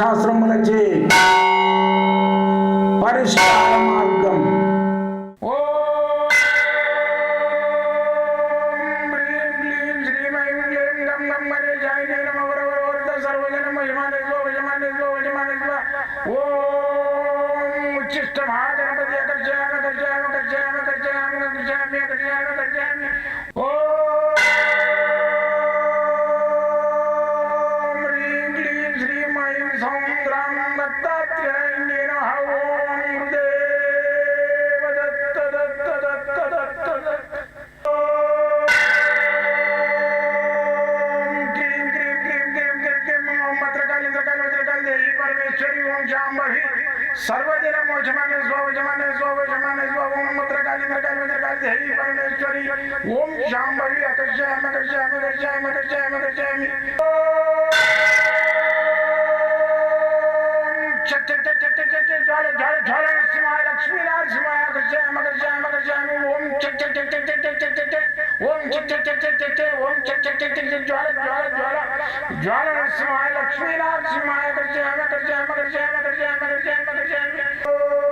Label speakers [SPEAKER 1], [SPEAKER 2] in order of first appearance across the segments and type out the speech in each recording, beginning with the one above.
[SPEAKER 1] ധർമ്മശാസ്ത്രം परमेश्वरी ओम शाम्भवी अकर्षयामि अकर्षयामि अकर्षयामि अकर्षयामि अकर्षयामि ज्वाले ज्वाले ज्वाले सिमाय लक्ष्मी लाल सिमाय अकर्षयामि अकर्षयामि अकर्षयामि ओम चक चक चक चक चक चक चक चक ओम चक चक चक चक चक चक ओम चक चक चक चक चक ज्वाले ज्वाले ज्वाला ज्वाला सिमाय लक्ष्मी लाल सिमाय अकर्षयामि अकर्षयामि अकर्षयामि अकर्षयामि अकर्षयामि अकर्षयामि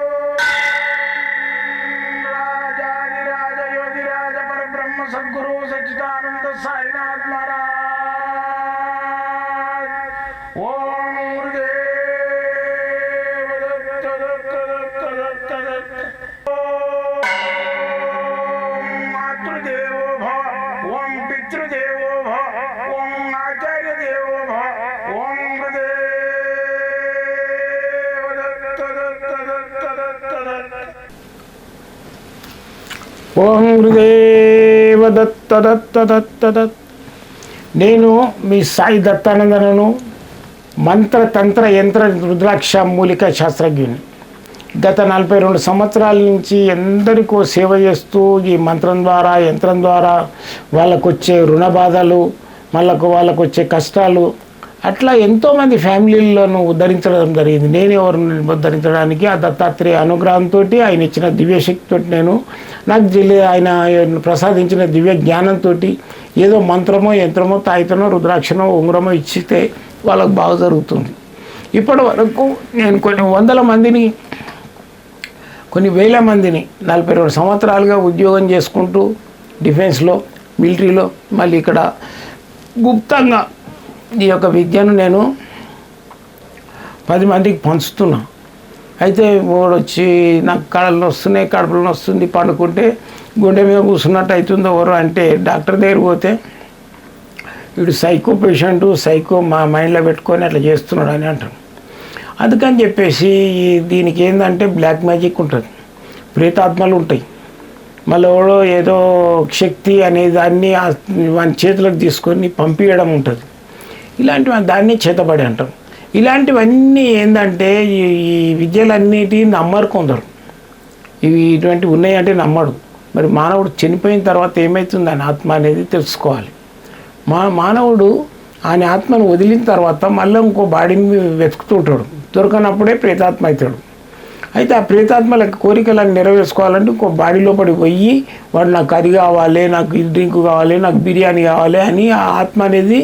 [SPEAKER 2] ఓం గురుదేవ దత్త దత్త దత్త దత్. నేను మీ సాయి దత్తానందనను మంత్ర తంత్ర యంత్ర రుద్రాక్ష మూలిక శాస్త్రజ్ఞుని. గత నలభై రెండు సంవత్సరాల నుంచి ఎందరికో సేవ చేస్తూ ఈ మంత్రం ద్వారా యంత్రం ద్వారా వాళ్ళకు వచ్చే రుణ బాధలు వాళ్ళకు వాళ్ళకు వచ్చే కష్టాలు అట్లా ఎంతోమంది ఫ్యామిలీలను ఉద్ధరించడం జరిగింది. నేను ఎవరిని ఉద్ధరించడానికి ఆ దత్తాత్రేయ అనుగ్రహంతో ఆయన ఇచ్చిన దివ్యశక్తితో నేను నాకు జిల్లి ఆయన ప్రసాదించిన దివ్య జ్ఞానంతో ఏదో మంత్రమో యంత్రమో తాయితనో రుద్రాక్షనో ఉంగరమో ఇచ్చితే వాళ్ళకు బాగా జరుగుతుంది. ఇప్పటి వరకు నేను కొన్ని వందల మందిని కొన్ని వేల మందిని నలభై రెండు సంవత్సరాలుగా ఉద్యోగం చేసుకుంటూ డిఫెన్స్లో మిలిటరీలో మళ్ళీ ఇక్కడ గుప్తంగా ఈ యొక్క విద్యను నేను పది మందికి పంచుతున్నాను అయితే వాడు వచ్చి నాకు కడలు వస్తున్నాయి కడుపులో వస్తుంది పండుకుంటే గుండె మీద కూర్చున్నట్టు అవుతుందో ఎవరు అంటే డాక్టర్ దగ్గర పోతే వీడు సైకో పేషెంట్ సైకో మా మైండ్లో పెట్టుకొని అట్లా చేస్తున్నాడు అని అంటాడు అందుకని చెప్పేసి దీనికి ఏంటంటే బ్లాక్ మ్యాజిక్ ఉంటుంది. ప్రేతాత్మలు ఉంటాయి. మళ్ళీ ఎవడో ఏదో శక్తి అనే దాన్ని వాని చేతులకు తీసుకొని పంపించడం ఉంటుంది. ఇలాంటివి దాన్ని చేతబడి అంటాం ఇలాంటివన్నీ ఏంటంటే ఈ ఈ విద్యలన్నిటి నమ్మరు కొందరు. ఇవి ఇటువంటి ఉన్నాయంటే నమ్మడు మరి మానవుడు చనిపోయిన తర్వాత ఏమవుతుంది అని ఆత్మ అనేది తెలుసుకోవాలి. మా మానవుడు ఆయన ఆత్మను వదిలిన తర్వాత మళ్ళీ ఇంకో బాడీని వెతుకుతుంటాడు దొరకనప్పుడే ప్రేతాత్మ అవుతాడు. అయితే ఆ ప్రేతాత్మల కోరికలను నెరవేర్చుకోవాలంటే ఇంకో బాడీ పడి పోయి వాడు నాకు అది కావాలి నాకు ఇది డ్రింక్ కావాలి నాకు బిర్యానీ కావాలి అని ఆ ఆత్మ అనేది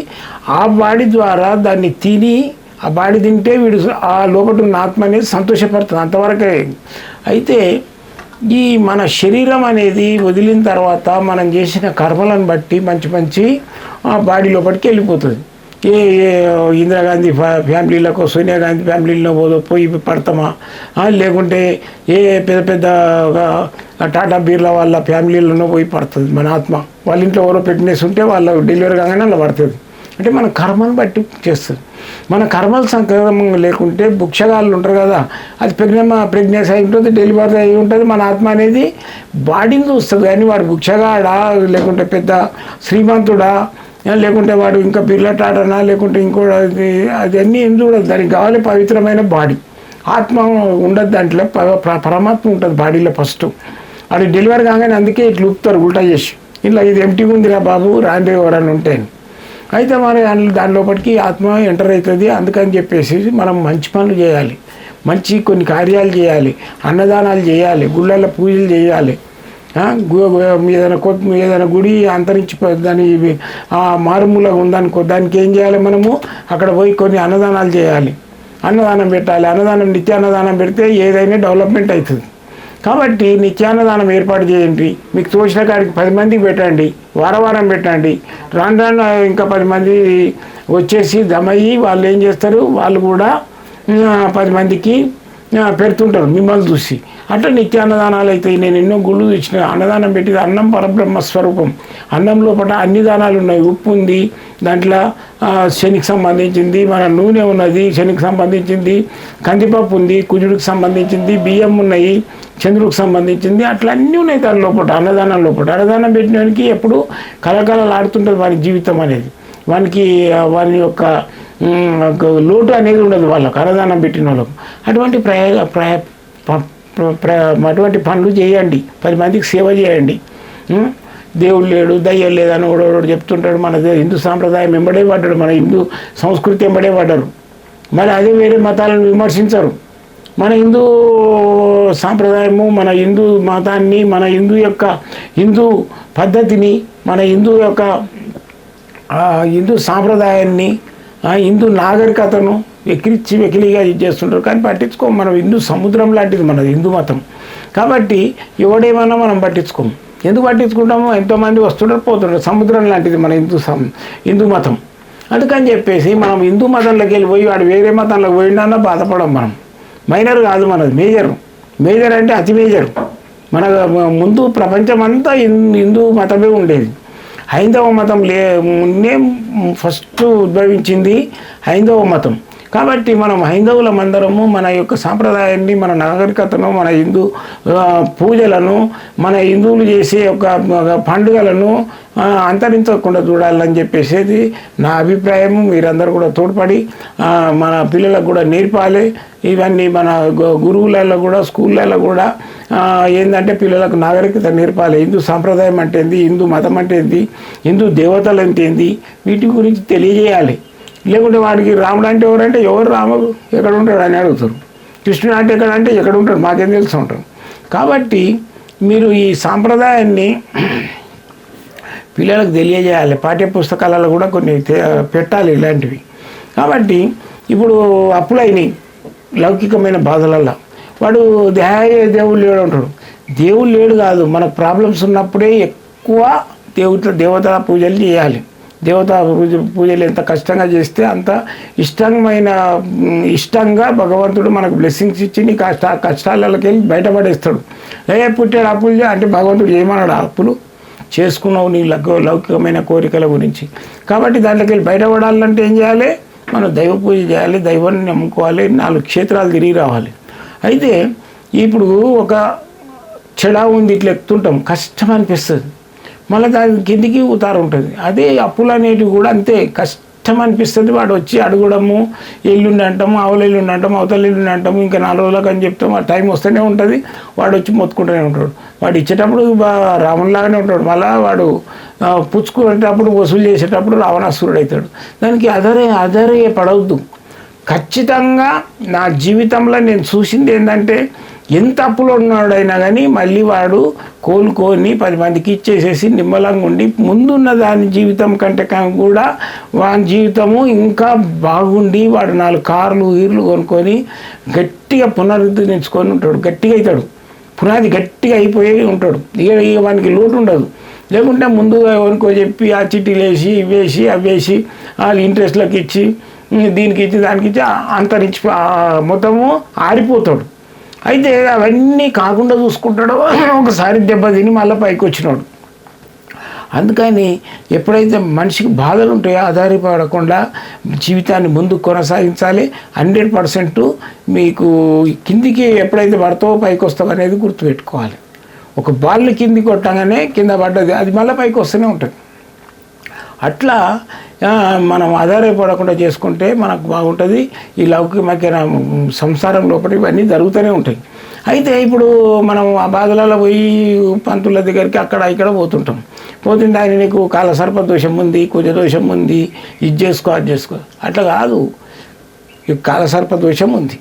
[SPEAKER 2] ఆ బాడీ ద్వారా దాన్ని తిని ఆ బాడీ తింటే వీడు ఆ లోపల ఉన్న ఆత్మ అనేది సంతోషపడుతుంది. అంతవరకే. అయితే ఈ మన శరీరం అనేది వదిలిన తర్వాత మనం చేసిన కర్మలను బట్టి మంచి మంచి ఆ బాడీ లోపలికి వెళ్ళిపోతుంది. ఏ ఏ ఇందిరాగాంధీ ఫ్యా- ఫ్యామిలీలకు సోనియా గాంధీ ఫ్యామిలీలో పోదో పోయి పడతామా? లేకుంటే ఏ పెద్ద పెద్ద టాటా బీర్ల వాళ్ళ ఫ్యామిలీలోనో పోయి పడుతుంది మన ఆత్మ. వాళ్ళ ఇంట్లో ఎవరో ఫిట్నెస్ ఉంటే వాళ్ళ డెలివరీ కాగానే అలా పడుతుంది. అంటే మన కర్మను బట్టి చేస్తుంది. మన కర్మల సంక్రమం లేకుంటే భుక్షగాళ్ళు ఉంటారు కదా అది ప్రెగ్నెమ ప్రెగ్నెన్సీ అయి ఉంటుంది డెలివరీ అయి ఉంటుంది మన ఆత్మ అనేది బాడీని చూస్తుంది కానీ వాడు భుక్షగాడా లేకుంటే పెద్ద శ్రీమంతుడా లేకుంటే వాడు ఇంకా బిర్లటాడనా లేకుంటే ఇంకో అది అదన్నీ ఏం చూడదు దానికి కావాలి పవిత్రమైన బాడీ. ఆత్మ ఉండదు దాంట్లో ప- పరమాత్మ ఉంటుంది బాడీలో ఫస్ట్. అది డెలివరీ కాగానే అందుకే ఇట్లా ఊపుతారు ఉల్టా చేసి. ఇలా ఇది ఎంటీగా ఉందిరా బాబు రాండి ఎవరని ఉంటే అయితే మన దాని దాని లోపలికి ఆత్మ ఎంటర్ అవుతుంది. అందుకని చెప్పేసి మనం మంచి పనులు చేయాలి. మంచి కొన్ని కార్యాలు చేయాలి. అన్నదానాలు చేయాలి. గుళ్ళల్లో పూజలు చేయాలి. గు- ఏదైనా కొత్త ఏదైనా గుడి అంతరించి దాని ఇవి- ఆ మారుమూలగా ఉందనుకో దానికి ఏం చేయాలి మనము? అక్కడ పోయి కొన్ని అన్నదానాలు చేయాలి. అన్నదానం పెట్టాలి. అన్నదానం నిత్య అన్నదానం పెడితే ఏదైనా డెవలప్మెంట్ అవుతుంది. కాబట్టి నిత్యాన్నదానం ఏర్పాటు చేయండి. మీకు తోచిన కాడికి పది మందికి పెట్టండి. వారం వారం పెట్టండి. రాను రాను ఇంకా పది మంది వచ్చేసి దమయ్యి వాళ్ళు ఏం చేస్తారు? వాళ్ళు కూడా పది మందికి పెడుతుంటారు మిమ్మల్ని చూసి. అట్లా నిత్య అన్నదానాలు అయితే నేను ఎన్నో గుళ్ళు తెచ్చిన అన్నదానం పెట్టింది అన్నం పరబ్రహ్మ స్వరూపం. అన్నం లోపల అన్ని దానాలు ఉన్నాయి. ఉప్పు ఉంది దాంట్లో శనికి సంబంధించింది మన నూనె ఉన్నది శనికి సంబంధించింది కందిపప్పు ఉంది కుజుడికి సంబంధించింది బియ్యం ఉన్నాయి చంద్రుడికి సంబంధించింది అట్లా అన్నీ ఉన్నాయి దాని లోపల అన్నదానం లోపల. అన్నదానం పెట్టినవానికి ఎప్పుడు కలకలలాడుతుంటుంది వాని జీవితం అనేది. వానికి వారి వాని యొక్క లోటు అనేది ఉండదు వాళ్ళకు అన్నదానం పెట్టిన వాళ్ళకు. అటువంటి ప్రయోగ ప్రయ ప్ర- అటువంటి పనులు చేయండి. పది మందికి సేవ చేయండి. దేవుడు లేడు దయ్యం లేదని ఒకడోడు చెప్తుంటాడు. మన హిందూ సాంప్రదాయం వెంబడే పడ్డాడు మన హిందూ సంస్కృతి వెంబడే పడ్డారు మరి అదే వేరే మతాలను విమర్శించరు. మన హిందూ సాంప్రదాయము మన హిందూ మతాన్ని మన హిందూ యొక్క హిందూ పద్ధతిని మన హిందూ యొక్క హిందూ సాంప్రదాయాన్ని హిందూ నాగరికతను వెకిరిచ్చి వెకిలిగా ఇది చేస్తుంటారు. కానీ పట్టించుకోము మనం హిందూ సముద్రం లాంటిది మనది హిందూ మతం. కాబట్టి ఎవడేమన్నా మనం పట్టించుకోము ఎందుకు పట్టించుకుంటాము? ఎంతోమంది వస్తుంటారు పోతుంటారు. సముద్రం లాంటిది మన హిందూ సం హిందూ మతం. అందుకని చెప్పేసి మనం హిందూ మతంలోకి వెళ్ళిపోయి వాడు వేరే మతంలోకి పోయిండన్నా బాధపడం మనం. మైనర్ కాదు మనది మేజర్. మేజర్ అంటే అతి మేజర్. మన ముందు ప్రపంచం అంతా హిందూ మతమే ఉండేది. హైందవ మతం లే ఫస్ట్ ఉద్భవించింది హైందవ మతం. కాబట్టి మనం హైందవులం అందరము మన యొక్క సాంప్రదాయాన్ని మన నాగరికతను మన హిందూ పూజలను మన హిందువులు చేసే ఒక పండుగలను అంతరించకుండా చూడాలని చెప్పేసేది నా అభిప్రాయం మీరందరూ కూడా తోడ్పడి మన పిల్లలకు కూడా నేర్పాలి. ఇవన్నీ మన గు- గురువులలో కూడా స్కూళ్ళల్లో కూడా ఏంటంటే పిల్లలకు నాగరికత నేర్పాలి. హిందూ సాంప్రదాయం అంటే ఏంది? హిందూ మతం అంటే ఏంది? హిందూ దేవతలు అంటే ఏంది? వీటి గురించి తెలియజేయాలి. లేకుంటే వాడికి రాముడు అంటే ఎవరంటే ఎవరు రాముడు ఎక్కడ ఉంటాడు అని అడుగుతారు. కృష్ణుడు అంటే ఎక్కడ అంటే ఎక్కడ ఉంటాడు? మాకేం తెలుసు ఉంటాడు కాబట్టి మీరు ఈ సాంప్రదాయాన్ని పిల్లలకు తెలియజేయాలి. పాఠ్య పుస్తకాలలో కూడా కొన్ని పెట్టాలి ఇలాంటివి. కాబట్టి ఇప్పుడు అప్పులైనవి లౌకికమైన బాధలల్లో. వాడు దేహాయ దేవుడు లేడు అంటాడు. దేవుడు లేడు కాదు. మనకు ప్రాబ్లమ్స్ ఉన్నప్పుడే ఎక్కువ దేవత దేవతల పూజలు చేయాలి. దేవతా పూజ పూజలు ఎంత కష్టంగా చేస్తే అంత ఇష్టమైన ఇష్టంగా భగవంతుడు మనకు బ్లెస్సింగ్స్ ఇచ్చి నీ కష్ట కష్టాలకి వెళ్ళి బయటపడేస్తాడు. ఏ పుట్టాడు అప్పులు అంటే భగవంతుడు ఏమన్నాడు? అప్పులు చేసుకున్నావు నీ లౌక లౌకికమైన కోరికల గురించి. కాబట్టి దాంట్లోకి వెళ్ళి బయటపడాలంటే ఏం చేయాలి? మనం దైవ పూజ చేయాలి దైవాన్ని నమ్ముకోవాలి నాలుగు క్షేత్రాలు తిరిగి రావాలి. అయితే ఇప్పుడు ఒక చెడా ఉంది ఇట్లా ఎక్కుతుంటాం కష్టం అనిపిస్తుంది. మళ్ళీ దాని కిందికి ఉతారు ఉంటుంది. అదే అప్పులు అనేటివి కూడా అంతే. కష్టం అనిపిస్తుంది వాడు వచ్చి అడగడము ఎల్లుండి అంటాము అవల ఎల్లుండి అంటాము అవతల ఎల్లుండి అంటాము ఇంకా నాలుగు రోజులకు అని చెప్తాము ఆ టైం వస్తూనే ఉంటుంది. వాడు వచ్చి మొత్తుకుంటూనే ఉంటాడు. వాడు ఇచ్చేటప్పుడు రావణలాగానే ఉంటాడు. మళ్ళీ వాడు పుచ్చుకునేటప్పుడు వసూలు చేసేటప్పుడు రావణాసురుడు అవుతాడు. దానికి అదరే అదరే పడవద్దు. ఖచ్చితంగా నా జీవితంలో నేను చూసింది ఏంటంటే ఎంత అప్పులో ఉన్నాడైనా కానీ మళ్ళీ వాడు కోలుకొని పది మందికి ఇచ్చేసేసి నిమ్మలంగా ఉండి ముందున్న దాని జీవితం కంటే కూడా వాని జీవితము ఇంకా బాగుండి వాడు నాలుగు కార్లు ఈర్లు కొనుక్కొని గట్టిగా పునరుద్ధరించుకొని ఉంటాడు. గట్టిగా అవుతాడు పునాది గట్టిగా అయిపోయి ఉంటాడు. ఇక ఇక వానికి లోటు ఉండదు. లేకుంటే ముందుగా ఎవరికో చెప్పి ఆ చిట్టీలు వేసి ఇవేసి అవేసి వాళ్ళు ఇంట్రెస్ట్లకు ఇచ్చి దీనికి ఇచ్చి దానికి ఇచ్చి అంతరించి మొత్తము ఆరిపోతాడు. అయితే అవన్నీ కాకుండా చూసుకుంటాడో ఒకసారి దెబ్బతిని మళ్ళీ పైకి వచ్చినాడు. అందుకని ఎప్పుడైతే మనిషికి బాధలు ఉంటాయో ఆధారపడకుండా జీవితాన్ని ముందుకు కొనసాగించాలి. హండ్రెడ్ పర్సెంట్ మీకు కిందికి ఎప్పుడైతే పడతావో పైకి వస్తావు అనేది గుర్తుపెట్టుకోవాలి. ఒక బాల్ కిందికి కొట్టగానే కింద పడ్డది అది మళ్ళీ పైకి వస్తూనే ఉంటుంది. అట్లా మనం ఆధారపడకుండా చేసుకుంటే మనకు బాగుంటుంది. ఈ లౌకికమైన సంసారం లోపల ఇవన్నీ జరుగుతూనే ఉంటాయి. అయితే ఇప్పుడు మనం ఆ బాధలలో పోయి పంతుల దగ్గరికి అక్కడ ఇక్కడ పోతుంటాం. పోతుంటే ఆయన నీకు కాల దోషం ఉంది కుజ దోషం ఉంది ఇది చేసుకో అది చేసుకో. అట్లా కాదు. ఈ సర్పదోషం దోషం ఉంది.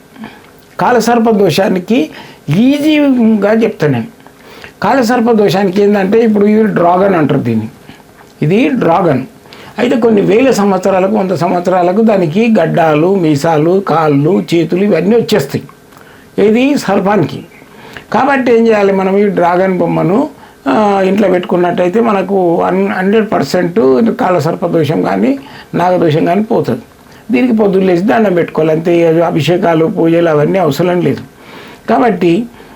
[SPEAKER 2] కాల దోషానికి ఈజీగా చెప్తాను నేను. కాలసర్ప దోషానికి ఏంటంటే ఇప్పుడు ఇది డ్రాగన్ అంటారు దీన్ని. ఇది డ్రాగన్. అయితే కొన్ని వేల సంవత్సరాలకు వంద సంవత్సరాలకు దానికి గడ్డాలు మీసాలు కాళ్ళు చేతులు ఇవన్నీ వచ్చేస్తాయి. ఇది సర్పానికి. కాబట్టి ఏం చేయాలి మనం? ఈ డ్రాగన్ బొమ్మను ఇంట్లో పెట్టుకున్నట్టయితే మనకు వన్ హండ్రెడ్ పర్సెంట్ కాలసర్ప దోషం కానీ నాగదోషం కానీ పోతుంది. దీనికి పొద్దున్న లేచి దండం పెట్టుకోవాలి. అంతే అభిషేకాలు పూజలు అవన్నీ అవసరం లేదు. కాబట్టి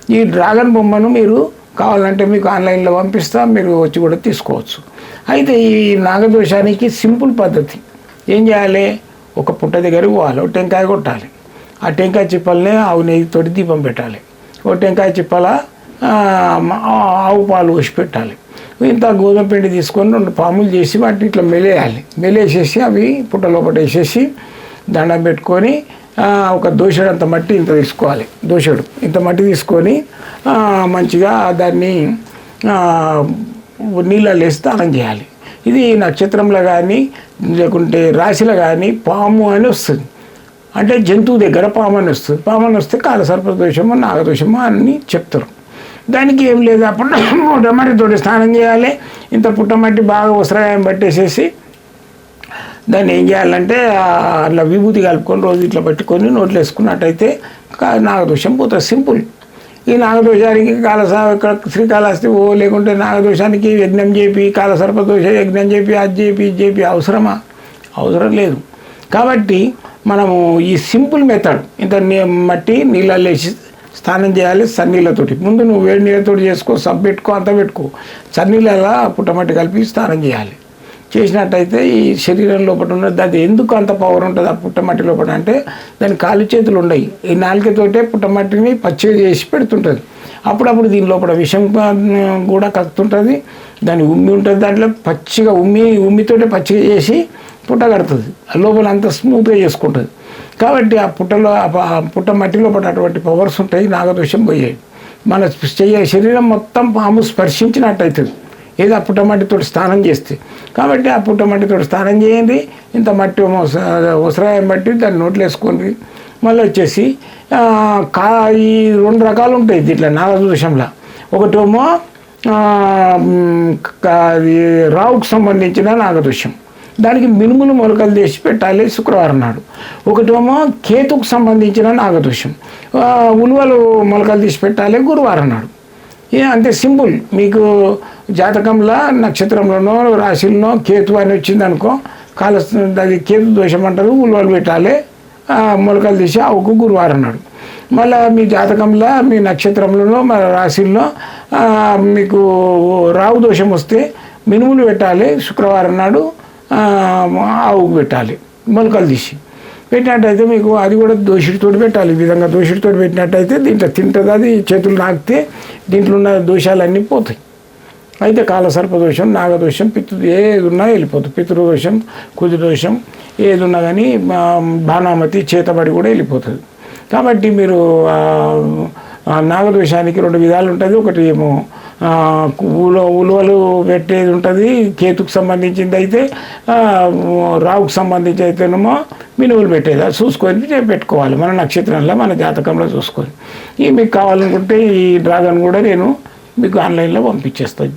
[SPEAKER 2] ఈ డ్రాగన్ బొమ్మను మీరు కావాలంటే మీకు ఆన్లైన్లో పంపిస్తా. మీరు వచ్చి కూడా తీసుకోవచ్చు. అయితే ఈ నాగదోషానికి సింపుల్ పద్ధతి. ఏం చేయాలి? ఒక పుట్ట దగ్గర పోవాలి ఒక టెంకాయ కొట్టాలి. ఆ టెంకాయ చిప్పల్ని ఆవు నెయ్యితోటి దీపం పెట్టాలి. ఓ టెంకాయ చిప్పల ఆవు పాలు పోసి పెట్టాలి. ఇంత గోధుమ పిండి తీసుకొని రెండు పాములు చేసి వాటిని ఇట్లా మెలేయాలి. మెలేసేసి అవి పుట్ట లోపల వేసేసి దండం పెట్టుకొని ఒక దోషడు అంత మట్టి ఇంత తీసుకోవాలి. దోషడు ఇంత మట్టి తీసుకొని మంచిగా దాన్ని నీళ్ళలో వేసి స్నానం చేయాలి. ఇది నక్షత్రంలో కానీ లేకుంటే రాశిలో కానీ పాము అని వస్తుంది. అంటే జంతువు దగ్గర పాము అని వస్తుంది. పాము అని వస్తే కాలసర్ప దోషము నాగదోషము అని చెప్తారు. దానికి ఏం లేదు అప్పుడు పుట్టమట్టితోటి స్నానం చేయాలి. ఇంత పుట్టమట్టి బాగా ఉసరాయం పట్టేసేసి దాన్ని ఏం చేయాలంటే అట్లా విభూతి కలుపుకొని రోజు ఇట్లా పట్టుకొని నోట్లో వేసుకున్నట్టయితే కా- నాగదోషం పోతుంది. సింపుల్. ఈ నాగదోషానికి కాలస ఇక్కడ శ్రీకాళహస్తి ఓ లేకుంటే నాగదోషానికి యజ్ఞం చేపి కాలసర్పదోష యజ్ఞం చేపి అది చేపి ఇది చేపి అవసరమా? అవసరం లేదు. కాబట్టి మనము ఈ సింపుల్ మెథడ్ ఇంత మట్టి నీళ్ళల్లో వేసి స్నానం చేయాలి సన్నీళ్ళతోటి. ముందు నువ్వు వేడి నీళ్ళతోటి చేసుకో సబ్బు పెట్టుకో అంత పెట్టుకో. చన్నీళ్ళ పుట్టమట్టి కలిపి స్నానం చేయాలి. చేసినట్టయితే ఈ శరీరం లోపల ఉన్నది. అది ఎందుకు అంత పవర్ ఉంటుంది? ఆ పుట్టమట్టి లోపల అంటే దాని కాలు చేతులు ఉండయి. ఈ నాలుకతోటే పుట్టమట్టిని పచ్చి చేసి పెడుతుంటుంది. అప్పుడప్పుడు దీని లోపల విషం కూడా కక్కుతుంటుంది. దాని ఉమ్మి ఉంటుంది దాంట్లో. పచ్చిగా ఉమ్మి ఉమ్మితోటే పచ్చిగా చేసి పుట్ట కడుతుంది. ఆ లోపల అంత స్మూత్గా చేసుకుంటుంది. కాబట్టి ఆ పుట్టలో ఆ పుట్ట మట్టి లోపల అటువంటి పవర్స్ ఉంటాయి. నాగదోషం పోయాయి మన చెయ్య శరీరం మొత్తం పాము స్పర్శించినట్టు అవుతుంది ఏదో ఆ పుట్టమట్టితో స్నానం చేస్తే. కాబట్టి ఆ పుట్టమట్టితో స్నానం చేయండి. ఇంత మట్టి ఉసరాయం బట్టి దాన్ని నోట్లేసుకోండి మళ్ళీ వచ్చేసి కా ఈ రెండు రకాలు ఉంటాయి దీంట్లో నాగదోషంలో. ఒకటేమో రావుకు సంబంధించిన నాగదోషం. దానికి మినుములు మొలకలు తీసి పెట్టాలి శుక్రవారం నాడు. ఒకటేమో కేతుకు సంబంధించిన నాగదోషం. ఉలువలు మొలకలు తీసి పెట్టాలి గురువారం నాడు. ఏ అంతే సింపుల్. మీకు జాతకంలో నక్షత్రంలోనో రాశిలోనో కేతు అని వచ్చింది అనుకో కాల అది కేతు దోషం అంటారు ఉలువలు పెట్టాలి మొలకలు తీసి ఆవుకు గురువారం నాడు మళ్ళీ మీ జాతకంలో మీ నక్షత్రంలోనో మన రాశిల్లో మీకు రావు దోషం వస్తే మినుములు పెట్టాలి శుక్రవారం నాడు ఆవుకు పెట్టాలి మొలకలు తీసి. పెట్టినట్టయితే మీకు అది కూడా దోషుడితో పెట్టాలి ఈ విధంగా దోషుడితో పెట్టినట్టయితే దీంట్లో తింటుంది అది చేతులు నాకితే దీంట్లో ఉన్న దోషాలన్నీ పోతాయి. అయితే కాలసర్పదోషం నాగదోషం పితృ ఏది ఉన్నా వెళ్ళిపోతుంది పితృదోషం కుదిదోషం ఏది ఉన్నా కానీ బాణామతి చేతబడి కూడా వెళ్ళిపోతుంది. కాబట్టి మీరు నాగదోషానికి రెండు విధాలు ఉంటుంది. ఒకటి ఏమో ఆ, ఉలువలు పెట్టేది ఉంటుంది. కేతుకు సంబంధించింది అయితే రావుకు సంబంధించి అయితేనేమో మినువులు పెట్టేది. అది చూసుకొని పెట్టుకోవాలి. మన నక్షత్రంలో మన జాతకంలో చూసుకొని. ఈ మీకు కావాలనుకుంటే ఈ డ్రాగన్ కూడా నేను మీకు ఆన్లైన్లో పంపించేస్తాను.